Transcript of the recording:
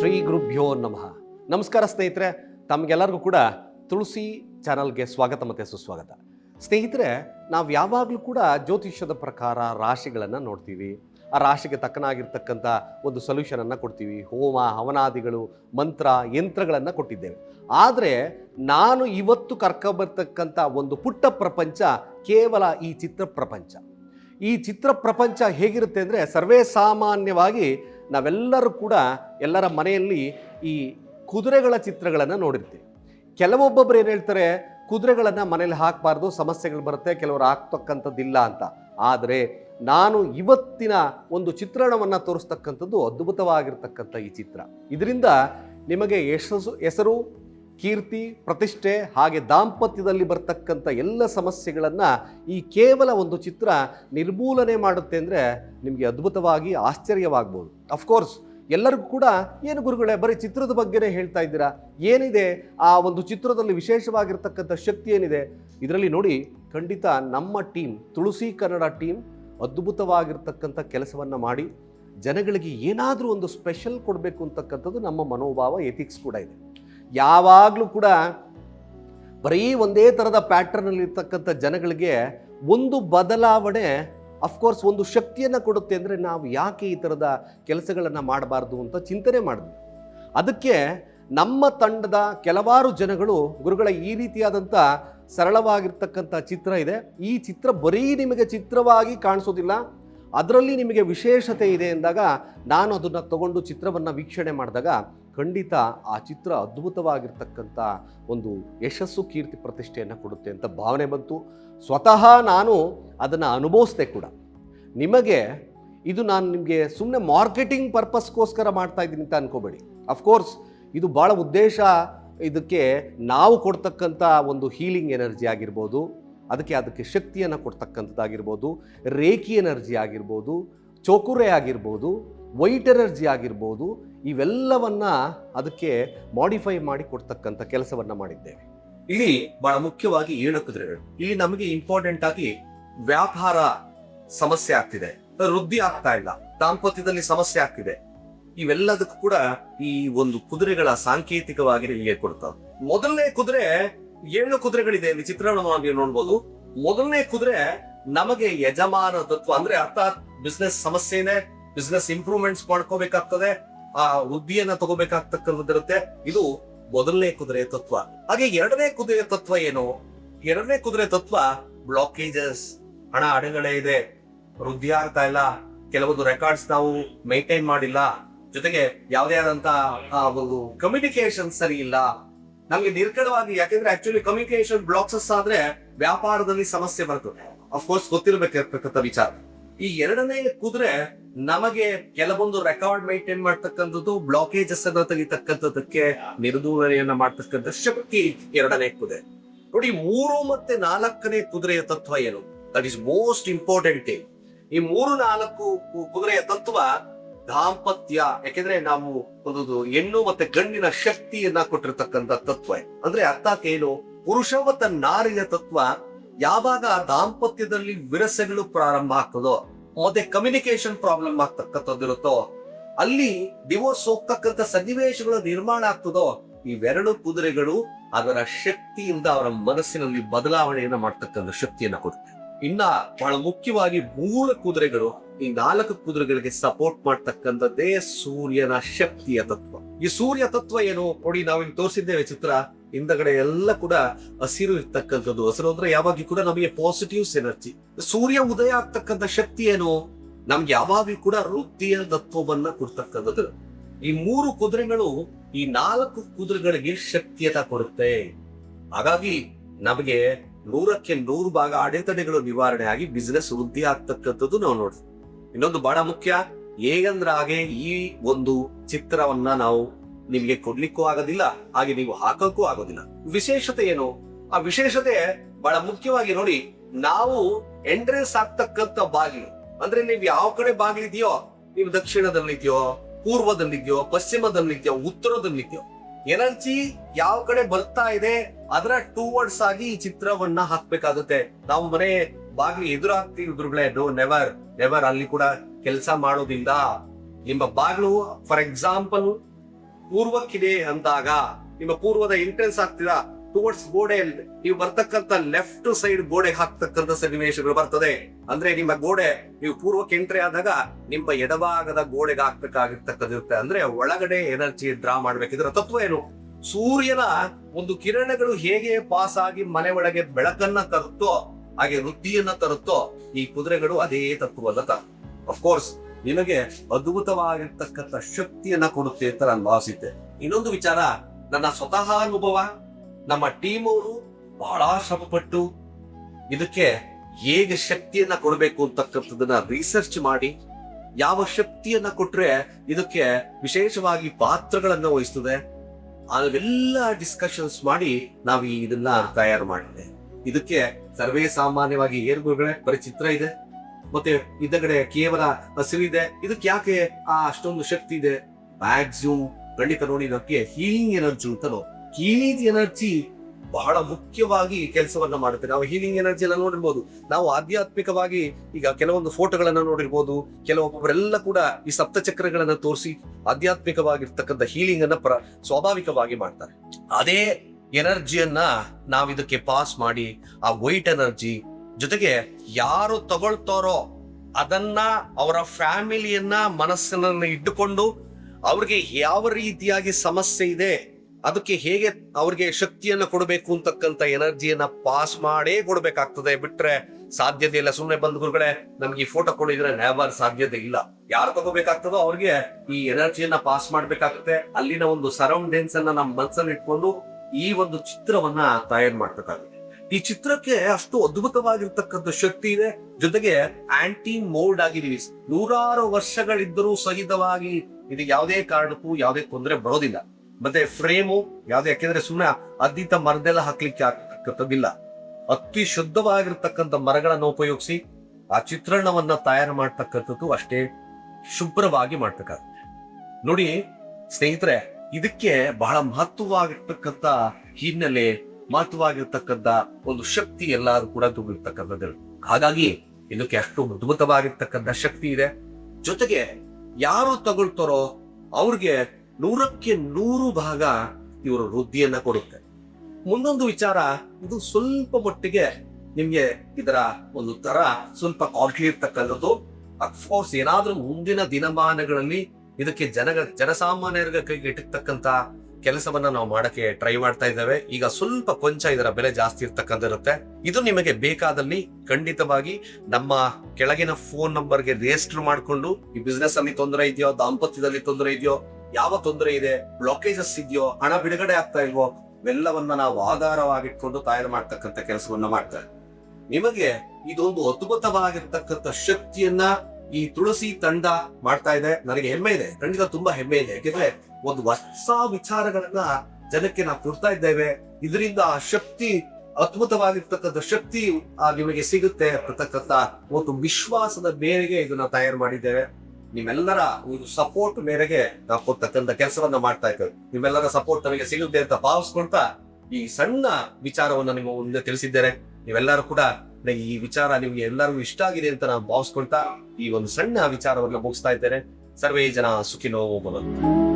ಶ್ರೀ ಗುರುಭ್ಯೋ ನಮಃ. ನಮಸ್ಕಾರ ಸ್ನೇಹಿತರೆ, ತಮಗೆಲ್ಲರಿಗೂ ಕೂಡ ತುಳಸಿ ಚಾನಲ್ಗೆ ಸ್ವಾಗತ ಮತ್ತು ಸುಸ್ವಾಗತ. ಸ್ನೇಹಿತರೆ, ನಾವು ಯಾವಾಗಲೂ ಕೂಡ ಜ್ಯೋತಿಷ್ಯದ ಪ್ರಕಾರ ರಾಶಿಗಳನ್ನು ನೋಡ್ತೀವಿ. ಆ ರಾಶಿಗೆ ತಕ್ಕನಾಗಿರ್ತಕ್ಕಂಥ ಒಂದು ಸೊಲ್ಯೂಷನನ್ನು ಕೊಡ್ತೀವಿ. ಹೋಮ, ಹವನಾದಿಗಳು, ಮಂತ್ರ, ಯಂತ್ರಗಳನ್ನು ಕೊಟ್ಟಿದ್ದೇವೆ. ಆದರೆ ನಾನು ಇವತ್ತು ಕರ್ಕೊಬರ್ತಕ್ಕಂಥ ಒಂದು ಪುಟ್ಟ ಪ್ರಪಂಚ ಕೇವಲ ಈ ಚಿತ್ರ ಪ್ರಪಂಚ. ಈ ಚಿತ್ರ ಪ್ರಪಂಚ ಹೇಗಿರುತ್ತೆ ಅಂದರೆ ಸರ್ವೇ ಸಾಮಾನ್ಯವಾಗಿ ನಾವೆಲ್ಲರೂ ಕೂಡ ಎಲ್ಲರ ಮನೆಯಲ್ಲಿ ಈ ಕುದುರೆಗಳ ಚಿತ್ರಗಳನ್ನು ನೋಡಿರ್ತೀವಿ. ಕೆಲವೊಬ್ಬೊಬ್ರು ಏನು ಹೇಳ್ತಾರೆ, ಕುದುರೆಗಳನ್ನು ಮನೇಲಿ ಹಾಕಬಾರ್ದು, ಸಮಸ್ಯೆಗಳು ಬರುತ್ತೆ, ಕೆಲವರು ಹಾಕ್ತಕ್ಕಂಥದ್ದಿಲ್ಲ ಅಂತ. ಆದರೆ ನಾನು ಇವತ್ತಿನ ಒಂದು ಚಿತ್ರಣವನ್ನು ತೋರಿಸ್ತಕ್ಕಂಥದ್ದು ಅದ್ಭುತವಾಗಿರ್ತಕ್ಕಂಥ ಈ ಚಿತ್ರ. ಇದರಿಂದ ನಿಮಗೆ ಯಶಸ್ಸು, ಹೆಸರು ಕೀರ್ತಿ, ಪ್ರತಿಷ್ಠೆ ಹಾಗೆ ದಾಂಪತ್ಯದಲ್ಲಿ ಬರ್ತಕ್ಕಂಥ ಎಲ್ಲ ಸಮಸ್ಯೆಗಳನ್ನು ಈ ಕೇವಲ ಒಂದು ಚಿತ್ರ ನಿರ್ಮೂಲನೆ ಮಾಡುತ್ತೆ ಅಂದರೆ ನಿಮಗೆ ಅದ್ಭುತವಾಗಿ ಆಶ್ಚರ್ಯವಾಗ್ಬೋದು. ಅಫ್ಕೋರ್ಸ್ ಎಲ್ಲರಿಗೂ ಕೂಡ ಏನು ಗುರುಗಳೇ, ಬರೀ ಚಿತ್ರದ ಬಗ್ಗೆನೇ ಹೇಳ್ತಾ ಇದ್ದೀರಾ? ಏನಿದೆ? ಆ ಒಂದು ಚಿತ್ರದಲ್ಲಿ ವಿಶೇಷವಾಗಿರ್ತಕ್ಕಂಥ ಶಕ್ತಿ ಏನಿದೆ? ಇದರಲ್ಲಿ ನೋಡಿ, ಖಂಡಿತ ನಮ್ಮ ಟೀಮ್, ತುಳಸಿ ಕನ್ನಡ ಟೀಮ್ ಅದ್ಭುತವಾಗಿರ್ತಕ್ಕಂಥ ಕೆಲಸವನ್ನು ಮಾಡಿ, ಜನಗಳಿಗೆ ಏನಾದರೂ ಒಂದು ಸ್ಪೆಷಲ್ ಕೊಡಬೇಕು ಅಂತಕ್ಕಂಥದ್ದು ನಮ್ಮ ಮನೋಭಾವ ಎಥಿಕ್ಸ್ ಕೂಡ ಇದೆ. ಯಾವಾಗಲೂ ಕೂಡ ಬರೀ ಒಂದೇ ಥರದ ಪ್ಯಾಟ್ರನಲ್ಲಿ ಇರ್ತಕ್ಕಂಥ ಜನಗಳಿಗೆ ಒಂದು ಬದಲಾವಣೆ ಅಫ್ಕೋರ್ಸ್ ಒಂದು ಶಕ್ತಿಯನ್ನು ಕೊಡುತ್ತೆ ಅಂದರೆ ನಾವು ಯಾಕೆ ಈ ಥರದ ಕೆಲಸಗಳನ್ನು ಮಾಡಬಾರ್ದು ಅಂತ ಚಿಂತನೆ ಮಾಡಿದ್ವಿ ಅದಕ್ಕೆ ನಮ್ಮ ತಂಡದ ಕೆಲವಾರು ಜನಗಳು, ಗುರುಗಳ ಈ ರೀತಿಯಾದಂಥ ಸರಳವಾಗಿರ್ತಕ್ಕಂಥ ಚಿತ್ರ ಇದೆ. ಈ ಚಿತ್ರ ಬರೀ ನಿಮಗೆ ಚಿತ್ರವಾಗಿ ಕಾಣಿಸೋದಿಲ್ಲ. ಅದರಲ್ಲಿ ನಿಮಗೆ ವಿಶೇಷತೆ ಇದೆ ಎಂದಾಗ ನಾನು ಅದನ್ನು ತಗೊಂಡು ಚಿತ್ರವನ್ನು ವೀಕ್ಷಣೆ ಮಾಡಿದಾಗ ಖಂಡಿತ ಆ ಚಿತ್ರ ಅದ್ಭುತವಾಗಿರ್ತಕ್ಕಂಥ ಒಂದು ಯಶಸ್ಸು ಕೀರ್ತಿ ಪ್ರತಿಷ್ಠೆಯನ್ನು ಕೊಡುತ್ತೆ ಅಂತ ಭಾವನೆ ಬಂತು. ಸ್ವತಃ ನಾನು ಅದನ್ನು ಅನುಭವಿಸ್ದೆ ಕೂಡ. ನಿಮಗೆ ಇದು ನಾನು ನಿಮಗೆ ಸುಮ್ಮನೆ ಮಾರ್ಕೆಟಿಂಗ್ ಪರ್ಪಸ್ಗೋಸ್ಕರ ಮಾಡ್ತಾ ಇದ್ದೀನಿ ಅಂತ ಅನ್ಕೋಬೇಡಿ. ಅಫ್ಕೋರ್ಸ್ ಇದು ಭಾಳ ಉದ್ದೇಶ ಇದಕ್ಕೆ ನಾವು ಕೊಡ್ತಕ್ಕಂಥ ಒಂದು ಹೀಲಿಂಗ್ ಎನರ್ಜಿ ಆಗಿರ್ಬೋದು, ಅದಕ್ಕೆ ಅದಕ್ಕೆ ಶಕ್ತಿಯನ್ನು ಕೊಡ್ತಕ್ಕಂಥದ್ದಾಗಿರ್ಬೋದು, ರೇಖಿ ಎನರ್ಜಿ ಆಗಿರ್ಬೋದು ಚೋಕುರೆ ಆಗಿರ್ಬೋದು ವೈಟ್ ಎನರ್ಜಿ ಆಗಿರ್ಬೋದು, ಇವೆಲ್ಲವನ್ನ ಅದಕ್ಕೆ ಮಾಡಿಫೈ ಮಾಡಿ ಕೊಡ್ತಕ್ಕಂಥ ಕೆಲಸವನ್ನ ಮಾಡಿದ್ದೇವೆ. ಇಲ್ಲಿ ಬಹಳ ಮುಖ್ಯವಾಗಿ ಏಳು ಕುದುರೆಗಳು ಇಲ್ಲಿ ನಮಗೆ ಇಂಪಾರ್ಟೆಂಟ್ ಆಗಿ ವ್ಯಾಪಾರ ಸಮಸ್ಯೆ ಆಗ್ತಿದೆ. ವೃದ್ಧಿ ಆಗ್ತಾ ಇಲ್ಲ. ದಾಂಪತ್ಯದಲ್ಲಿ ಸಮಸ್ಯೆ ಆಗ್ತಿದೆ. ಇವೆಲ್ಲದಕ್ಕೂ ಕೂಡ ಈ ಒಂದು ಕುದುರೆಗಳ ಸಾಂಕೇತಿಕವಾಗಿ ಇಲ್ಲಿಗೆ ಕೊಡ್ತಾವೆ. ಮೊದಲನೇ ಕುದುರೆ ಏಳು ಕುದುರೆಗಳಿದೆ. ಇಲ್ಲಿ ಚಿತ್ರಣವನ್ನು ನೀವು ನೋಡ್ಬೋದು. ಮೊದಲನೇ ಕುದುರೆ ನಮಗೆ ಯಜಮಾನ ತತ್ವ ಅಂದ್ರೆ ಅರ್ಥಾತ್ ಬಿಸ್ನೆಸ್ ಸಮಸ್ಯೆನೆ ಬಿಸ್ನೆಸ್ ಇಂಪ್ರೂವ್ಮೆಂಟ್ಸ್ ಮಾಡ್ಕೋಬೇಕಾಗ್ತದೆ ಆ ವೃದ್ಧಿಯನ್ನ ತಗೋಬೇಕಾಗ್ತಕ್ಕಂಥದ್ದಿರುತ್ತೆ. ಇದು ಮೊದಲನೇ ಕುದುರೆ ತತ್ವ. ಹಾಗೆ ಎರಡನೇ ಕುದುರೆ ತತ್ವ ಏನು? ಎರಡನೇ ಕುದುರೆ ತತ್ವ ಬ್ಲಾಕೇಜಸ್ ಹಣ ಅಡೆಗಳೇ ಇದೆ. ವೃದ್ಧಿ ಆಗ್ತಾ ಇಲ್ಲ. ಕೆಲವೊಂದು ರೆಕಾರ್ಡ್ಸ್ ನಾವು ಮೇಂಟೈನ್ ಮಾಡಿಲ್ಲ. ಜೊತೆಗೆ ಯಾವುದೇ ಆದಂತ ಆ, ಒಂದು ಕಮ್ಯುನಿಕೇಶನ್ ಸರಿ ಇಲ್ಲ. ನಮ್ಗೆ ನಿರ್ಕಡವಾಗಿ ಯಾಕೆಂದ್ರೆ ಆಕ್ಚುಲಿ ಕಮ್ಯುನಿಕೇಶನ್ ಬ್ಲಾಕ್ಸಸ್ ಆದ್ರೆ ವ್ಯಾಪಾರದಲ್ಲಿ ಸಮಸ್ಯೆ ಬರ್ತದೆ ಅಫ್ಕೋರ್ಸ್ ಗೊತ್ತಿರಬೇಕಿರ್ತಕ್ಕಂಥ ವಿಚಾರ. ಈ ಎರಡನೇ ಕುದುರೆ ನಮಗೆ ಕೆಲವೊಂದು ರೆಕಾರ್ಡ್ ಮೈಂಟೈನ್ ಮಾಡ್ತಕ್ಕಂಥದ್ದು ಬ್ಲಾಕೇಜಸ್ ಅನ್ನ ತೆಗಿತಕ್ಕಂಥದಕ್ಕೆ ನಿರ್ಮೂಲನೆಯನ್ನ ಮಾಡ್ತಕ್ಕಂಥ ಶಕ್ತಿ ಎರಡನೇ ಕುದುರೆ ನೋಡಿ, ಮೂರು ಮತ್ತೆ ನಾಲ್ಕನೇ ಕುದುರೆಯ ತತ್ವ ಏನು? That is most important thing ಈ ಮೂರು ನಾಲ್ಕು ಕುದುರೆಯ ತತ್ವ ದಾಂಪತ್ಯ, ಯಾಕೆಂದ್ರೆ ನಾವು ಒಂದು ಹೆಣ್ಣು ಮತ್ತೆ ಗಂಡಿನ ಶಕ್ತಿಯನ್ನ ಕೊಟ್ಟಿರ್ತಕ್ಕಂಥ ತತ್ವ. ಅಂದ್ರೆ ಅರ್ಥಾತ್ ಏನು? ಪುರುಷ ಮತ್ತು ನಾರಿನ ತತ್ವ ಯಾವಾಗ ದಾಂಪತ್ಯದಲ್ಲಿ ವಿರಸಗಳು ಪ್ರಾರಂಭ ಆಗ್ತದೋ ಮತ್ತೆ ಕಮ್ಯುನಿಕೇಶನ್ ಪ್ರಾಬ್ಲಮ್ ಆಗ್ತಕ್ಕಂಥದ್ದಿರುತ್ತೋ ಅಲ್ಲಿ ಡಿವೋರ್ಸ್ ಹೋಗ್ತಕ್ಕಂಥ ಸನ್ನಿವೇಶಗಳು ನಿರ್ಮಾಣ ಆಗ್ತದೋ, ಇವೆರಡು ಕುದುರೆಗಳು ಅದರ ಶಕ್ತಿಯಿಂದ ಅವರ ಮನಸ್ಸಿನಲ್ಲಿ ಬದಲಾವಣೆಯನ್ನ ಮಾಡ್ತಕ್ಕಂಥ ಶಕ್ತಿಯನ್ನ ಕೊಡುತ್ತೆ. ಇನ್ನ ಬಹಳ ಮುಖ್ಯವಾಗಿ ಮೂಲ ಕುದುರೆಗಳು ಈ ನಾಲ್ಕು ಕುದುರೆಗಳಿಗೆ ಸಪೋರ್ಟ್ ಮಾಡ್ತಕ್ಕಂಥದ್ದೇ ಸೂರ್ಯನ ಶಕ್ತಿಯ ತತ್ವ. ಈ ಸೂರ್ಯ ತತ್ವ ಏನು? ನೋಡಿ, ನಾವಿಲ್ಲಿ ತೋರಿಸಿದ್ದೇವೆ ಚಿತ್ರ. ಹಿಂದಗಡೆ ಎಲ್ಲ ಕೂಡ ಹಸಿರು ಇರ್ತಕ್ಕಂಥದ್ದು. ಹಸಿರು ಅಂದ್ರೆ ಯಾವಾಗ್ಲೂ ಕೂಡ ನಮಗೆ ಪಾಸಿಟಿವ್ಸ್ ಎನರ್ಜಿ ಸೂರ್ಯ ಉದಯ ಆಗ್ತಕ್ಕಂಥ ಶಕ್ತಿ ಏನು? ನಮ್ಗೆ ಯಾವಾಗ್ಲೂ ಕೂಡ ವೃತ್ತಿಯ ತತ್ವವನ್ನ ಕೊಡ್ತಕ್ಕಂಥದ್ದು. ಈ ಮೂರು ಕುದುರೆಗಳು ಈ ನಾಲ್ಕು ಕುದುರೆಗಳಿಗೆ ಶಕ್ತಿಯತ ಕೊಡುತ್ತೆ. ಹಾಗಾಗಿ ನಮಗೆ ನೂರಕ್ಕೆ ನೂರು ಭಾಗ ಅಡೆತಡೆಗಳು ನಿವಾರಣೆ ಆಗಿ ಬಿಸ್ನೆಸ್ ವೃದ್ಧಿ ಆಗ್ತಕ್ಕಂಥದ್ದು ನಾವು ನೋಡ್ತೀವಿ. ಇನ್ನೊಂದು ಬಹಳ ಮುಖ್ಯ, ಹೇಗಂದ್ರೆ ಹಾಗೆ ಈ ಒಂದು ಚಿತ್ರವನ್ನ ನಾವು ನಿಮಗೆ ಕೊಡ್ಲಿಕ್ಕೂ ಆಗೋದಿಲ್ಲ, ಹಾಗೆ ನೀವು ಹಾಕೋಕ್ಕೂ ಆಗೋದಿಲ್ಲ. ವಿಶೇಷತೆ ಏನು? ಆ ವಿಶೇಷತೆ ಬಹಳ ಮುಖ್ಯವಾಗಿ ನೋಡಿ, ನಾವು ಎಂಟ್ರೆನ್ಸ್ ಆಗ್ತಕ್ಕಂತ ಬಾಗಿಲು, ಅಂದ್ರೆ ನೀವು ಯಾವ ಕಡೆ ಬಾಗಿಲಿದೆಯೋ, ನೀವು ದಕ್ಷಿಣದಲ್ಲಿದ್ಯೋ, ಪೂರ್ವದಲ್ಲಿದ್ಯೋ, ಪಶ್ಚಿಮದಲ್ಲಿದ್ಯೋ, ಉತ್ತರದಲ್ಲಿದ್ಯೋ, ಎನರ್ಜಿ ಯಾವ ಕಡೆ ಬರ್ತಾ ಇದೆ, ಅದರ ಟೂವರ್ಡ್ಸ್ ಆಗಿ ಈ ಚಿತ್ರವನ್ನ ಹಾಕ್ಬೇಕಾಗುತ್ತೆ. ನಾವು ಮನೆ ಬಾಗಿಲು ಎದುರು ಹಾಕ್ತೀವಿ ನೋ ನೆವರ್ ನೆವರ್ ಅಲ್ಲಿ ಕೂಡ ಕೆಲಸ ಮಾಡೋದಿಲ್ಲ ನಿಮ್ಮ ಬಾಗಿಲು ಫಾರ್ ಎಕ್ಸಾಂಪಲ್ ಪೂರ್ವಕ್ಕಿದೆ ಅಂದಾಗ ನಿಮ್ಮ ಪೂರ್ವದ ಎಂಟ್ರೆನ್ಸ್ ಆಗ್ತೀರಾ? ಟುವರ್ಡ್ಸ್ ಗೋಡೆ ನೀವು ಬರ್ತಕ್ಕಂತ ಲೆಫ್ಟ್ ಸೈಡ್ ಗೋಡೆಗೆ ಹಾಕ್ತಕ್ಕಂಥ ಸನ್ನಿವೇಶಗಳು ಬರ್ತದೆ. ಅಂದ್ರೆ ನಿಮ್ಮ ಗೋಡೆ, ನೀವು ಪೂರ್ವಕ್ಕೆ ಎಂಟ್ರಿ ಆದಾಗ ನಿಮ್ಮ ಎಡಭಾಗದ ಗೋಡೆಗೆ ಹಾಕ್ಬೇಕಾಗಿರ್ತಕ್ಕಂಥ ಅಂದ್ರೆ ಒಳಗಡೆ ಎನರ್ಜಿ ಡ್ರಾ ಮಾಡ್ಬೇಕು. ಇದರ ತತ್ವ ಏನು? ಸೂರ್ಯನ ಒಂದು ಕಿರಣಗಳು ಹೇಗೆ ಪಾಸ್ ಆಗಿ ಮನೆ ಒಳಗೆ ಬೆಳಕನ್ನ ತರುತ್ತೋ ಹಾಗೆ ವೃದ್ಧಿಯನ್ನ ತರುತ್ತೋ ಈ ಕುದುರೆಗಳು ಅದೇ ತತ್ವದ ಅಫ್ಕೋರ್ಸ್ ನಿಮಗೆ ಅದ್ಭುತವಾಗಿರ್ತಕ್ಕಂಥ ಶಕ್ತಿಯನ್ನ ಕೊಡುತ್ತೆ ಅಂತ ನಾನು ಭಾವಿಸಿದ್ದೆ. ಇನ್ನೊಂದು ವಿಚಾರ, ನನ್ನ ಸ್ವತಃ ಅನುಭವ, ನಮ್ಮ ಟೀಮ್ ಅವರು ಬಹಳ ಶ್ರಮಪಟ್ಟು ಇದಕ್ಕೆ ಹೇಗೆ ಶಕ್ತಿಯನ್ನ ಕೊಡಬೇಕು ಅಂತಕ್ಕಂಥದ್ದನ್ನ ರಿಸರ್ಚ್ ಮಾಡಿ, ಯಾವ ಶಕ್ತಿಯನ್ನ ಕೊಟ್ರೆ ಇದಕ್ಕೆ ವಿಶೇಷವಾಗಿ ಪಾತ್ರಗಳನ್ನ ವಹಿಸ್ತದೆ ಅವೆಲ್ಲ ಡಿಸ್ಕಷನ್ಸ್ ಮಾಡಿ ನಾವು ಇದನ್ನ ತಯಾರು ಮಾಡಿದೆ ಇದಕ್ಕೆ ಸರ್ವೇ ಸಾಮಾನ್ಯವಾಗಿ ಏರ್ಗುಗಳೇ ಪರಿಚಿತ್ರ ಇದೆ. ಮತ್ತೆ ಇದಗಡೆ ಕೇವಲ ಹಸಿವಿದೆ ಇದಕ್ಕೆ ಯಾಕೆ ಆ ಅಷ್ಟೊಂದು ಶಕ್ತಿ ಇದೆ? ಮ್ಯಾಕ್ಸಿಮಮ್ ಖಂಡಿತ ನೋಡಿ, ಇದಕ್ಕೆ ಹೀಲಿಂಗ್ ಎನರ್ಜಿ ಅಂತಲೋ ಹೀಲಿಂಗ್ ಎನರ್ಜಿ ಬಹಳ ಮುಖ್ಯವಾಗಿ ಕೆಲಸವನ್ನ ಮಾಡುತ್ತೆ. ನಾವು ಹೀಲಿಂಗ್ ಎನರ್ಜಿ ಎಲ್ಲ ನೋಡಿರ್ಬೋದು. ನಾವು ಆಧ್ಯಾತ್ಮಿಕವಾಗಿ ಈಗ ಕೆಲವೊಂದು ಫೋಟೋಗಳನ್ನ ನೋಡಿರ್ಬೋದು. ಕೆಲವೊಬ್ಬರೆಲ್ಲ ಕೂಡ ಈ ಸಪ್ತಚಕ್ರಗಳನ್ನ ತೋರಿಸಿ ಆಧ್ಯಾತ್ಮಿಕವಾಗಿರ್ತಕ್ಕಂಥ ಹೀಲಿಂಗ್ ಅನ್ನ ಪ್ರ ಸ್ವಾಭಾವಿಕವಾಗಿ ಮಾಡ್ತಾರೆ. ಅದೇ ಎನರ್ಜಿಯನ್ನ ನಾವು ಇದಕ್ಕೆ ಪಾಸ್ ಮಾಡಿ ಆ ವೈಟ್ ಎನರ್ಜಿ ಜೊತೆಗೆ ಯಾರು ತಗೊಳ್ತಾರೋ ಅದನ್ನ ಅವರ ಫ್ಯಾಮಿಲಿಯನ್ನ ಮನಸ್ಸನ್ನ ಇಟ್ಟುಕೊಂಡು ಅವ್ರಿಗೆ ಯಾವ ರೀತಿಯಾಗಿ ಸಮಸ್ಯೆ ಇದೆ, ಅದಕ್ಕೆ ಹೇಗೆ ಅವ್ರಿಗೆ ಶಕ್ತಿಯನ್ನು ಕೊಡಬೇಕು ಅಂತಕ್ಕಂಥ ಎನರ್ಜಿಯನ್ನ ಪಾಸ್ ಮಾಡೇ ಕೊಡಬೇಕಾಗ್ತದೆ. ಬಿಟ್ರೆ ಸಾಧ್ಯತೆ ಇಲ್ಲ. ಸುಮ್ಮನೆ ಬಂದ್ ಗುರುಗಳೇ, ನಮ್ಗೆ ಈ ಫೋಟೋ ಕೊಡಿದ್ರೆ ನೇವರ್ ಸಾಧ್ಯತೆ ಇಲ್ಲ. ಯಾರು ತಗೋಬೇಕಾಗ್ತದೋ ಅವ್ರಿಗೆ ಈ ಎನರ್ಜಿಯನ್ನ ಪಾಸ್ ಮಾಡ್ಬೇಕಾಗುತ್ತೆ. ಅಲ್ಲಿನ ಒಂದು ಸರೌಂಡಿಂಗ್ಸ್ ಅನ್ನ ನಮ್ಮ ಮನಸ್ಸಲ್ಲಿ ಇಟ್ಕೊಂಡು ಈ ಒಂದು ಚಿತ್ರವನ್ನ ತಯಾರು ಮಾಡ್ಬೇಕಾಗಿದೆ ಈ ಚಿತ್ರಕ್ಕೆ ಅಷ್ಟು ಅದ್ಭುತವಾಗಿರ್ತಕ್ಕಂಥ ಶಕ್ತಿ ಇದೆ. ಜೊತೆಗೆ ಆಂಟಿ ಮೋಲ್ಡ್ ಆಗಿದೀವಿ ನೂರಾರು ವರ್ಷಗಳಿದ್ದರೂ ಸಹಿತವಾಗಿ ಇದು ಯಾವುದೇ ಕಾರಣಕ್ಕೂ ಯಾವುದೇ ತೊಂದರೆ ಬರೋದಿಲ್ಲ. ಮತ್ತೆ ಫ್ರೇಮು ಯಾವ್ದು, ಯಾಕೆಂದ್ರೆ ಸುಮ್ಮನೆ ಅದ್ದಿತ ಮರದೆಲ್ಲ ಹಾಕ್ಲಿಕ್ಕೆ ಆಗ್ತಕ್ಕಂಥದ್ದಿಲ್ಲ. ಅತಿ ಶುದ್ಧವಾಗಿರ್ತಕ್ಕಂಥ ಮರಗಳನ್ನು ಉಪಯೋಗಿಸಿ ಆ ಚಿತ್ರಣವನ್ನ ತಯಾರು ಮಾಡ್ತಕ್ಕಂಥದ್ದು ಅಷ್ಟೇ ಶುಭ್ರವಾಗಿ ಮಾಡ್ತಕ್ಕಂಥ ನೋಡಿ ಸ್ನೇಹಿತರೆ ಇದಕ್ಕೆ ಬಹಳ ಮಹತ್ವವಾಗಿರ್ತಕ್ಕಂಥ ಹಿನ್ನೆಲೆ, ಮಹತ್ವವಾಗಿರ್ತಕ್ಕಂಥ ಒಂದು ಶಕ್ತಿ ಎಲ್ಲರೂ ಕೂಡ ತುಂಬಿರ್ತಕ್ಕಂಥದ್ದು. ಹಾಗಾಗಿ ಇದಕ್ಕೆ ಅಷ್ಟು ಅದ್ಭುತವಾಗಿರ್ತಕ್ಕಂಥ ಶಕ್ತಿ ಇದೆ. ಜೊತೆಗೆ ಯಾರು ತಗೊಳ್ತಾರೋ ಅವ್ರಿಗೆ ನೂರಕ್ಕೆ ನೂರು ಭಾಗ ಇವರು ವೃದ್ಧಿಯನ್ನ ಕೊಡುತ್ತೆ. ಮುಂದೊಂದು ವಿಚಾರ, ಇದು ಸ್ವಲ್ಪ ಮಟ್ಟಿಗೆ ನಿಮ್ಗೆ ಇದರ ಒಂದು ತರ ಸ್ವಲ್ಪ ಕಾಸ್ಟ್ಲಿ ಇರ್ತಕ್ಕಂಥದ್ದು. ಅಫ್ಕೋರ್ಸ್ ಏನಾದ್ರೂ ಮುಂದಿನ ದಿನಮಾನಗಳಲ್ಲಿ ಇದಕ್ಕೆ ಜನ, ಜನಸಾಮಾನ್ಯರಿಗೆ ಕೈಗೆ ಇಟ್ಟಿರ್ತಕ್ಕಂತ ಕೆಲಸವನ್ನ ನಾವು ಮಾಡಕ್ಕೆ ಟ್ರೈ ಮಾಡ್ತಾ ಇದ್ದೇವೆ. ಈಗ ಸ್ವಲ್ಪ ಕೊಂಚ ಇದರ ಬೆಲೆ ಜಾಸ್ತಿ ಇರುತ್ತೆ ಇದು ನಿಮಗೆ ಬೇಕಾದಲ್ಲಿ ಖಂಡಿತವಾಗಿ ನಮ್ಮ ಕೆಳಗಿನ ಫೋನ್ ನಂಬರ್ಗೆ ರಿಜಿಸ್ಟರ್ ಮಾಡಿಕೊಂಡು, ಈ ಬಿಸ್ನೆಸ್ ಅಲ್ಲಿ ತೊಂದರೆ ಇದೆಯೋ, ದಾಂಪತ್ಯದಲ್ಲಿ ತೊಂದರೆ ಇದೆಯೋ, ಯಾವ ತೊಂದರೆ ಇದೆ ಬ್ಲಾಕೇಜಸ್ ಇದೆಯೋ, ಹಣ ಬಿಡುಗಡೆ ಆಗ್ತಾ ಇಲ್ವೋ, ಇವೆಲ್ಲವನ್ನ ನಾವು ಆಧಾರವಾಗಿಟ್ಕೊಂಡು ತಯಾರು ಮಾಡ್ತಕ್ಕಂಥ ಕೆಲಸವನ್ನ ಮಾಡ್ತಾರೆ. ನಿಮಗೆ ಇದೊಂದು ಅದ್ಭುತವಾಗಿರ್ತಕ್ಕಂಥ ಶಕ್ತಿಯನ್ನ ಈ ತುಳಸಿ ತಂಡ ಮಾಡ್ತಾ ಇದೆ. ನನಗೆ ಹೆಮ್ಮೆ ಇದೆ. ಖಂಡಿತ ತುಂಬಾ ಹೆಮ್ಮೆ ಇದೆ. ಯಾಕೆಂದ್ರೆ ಒಂದು ಹೊಸ ವಿಚಾರಗಳನ್ನ ಜನಕ್ಕೆ ನಾವು ಕೊಡ್ತಾ ಇದ್ದೇವೆ. ಇದರಿಂದ ಆ ಶಕ್ತಿ, ಅದ್ಭುತವಾಗಿರ್ತಕ್ಕಂಥ ಶಕ್ತಿ ನಿಮಗೆ ಸಿಗುತ್ತೆ ಅಂತಕ್ಕಂಥ ಒಂದು ವಿಶ್ವಾಸದ ಮೇರೆಗೆ ಇದನ್ನ ತಯಾರು ಮಾಡಿದ್ದೇವೆ. ನಿಮ್ಮೆಲ್ಲರ ಒಂದು ಸಪೋರ್ಟ್ ಮೇರೆಗೆ ನಾವು ಕೊಡ್ತಕ್ಕಂಥ ಕೆಲಸವನ್ನ ಮಾಡ್ತಾ ಇದ್ದೇವೆ. ನಿಮ್ಮೆಲ್ಲರ ಸಪೋರ್ಟ್ ನಮಗೆ ಸಿಗುತ್ತೆ ಅಂತ ಭಾವಿಸ್ಕೊಳ್ತಾ ಈ ಸಣ್ಣ ವಿಚಾರವನ್ನು ನಿಮ್ಮ ಮುಂದೆ ತಿಳಿಸಿದ್ದೇನೆ. ನೀವೆಲ್ಲರೂ ಕೂಡ ಈ ವಿಚಾರ ನಿಮ್ಗೆ ಎಲ್ಲರಿಗೂ ಇಷ್ಟ ಆಗಿದೆ ಅಂತ ನಾನು ಭಾವಿಸ್ಕೊಳ್ತಾ ಈ ಒಂದು ಸಣ್ಣ ವಿಚಾರವನ್ನ ಮುಗಿಸ್ತಾ ಇದ್ದೇನೆ. ಸರ್ವೇ ಜನ ಸುಖಿನೋ ಭವಂತು.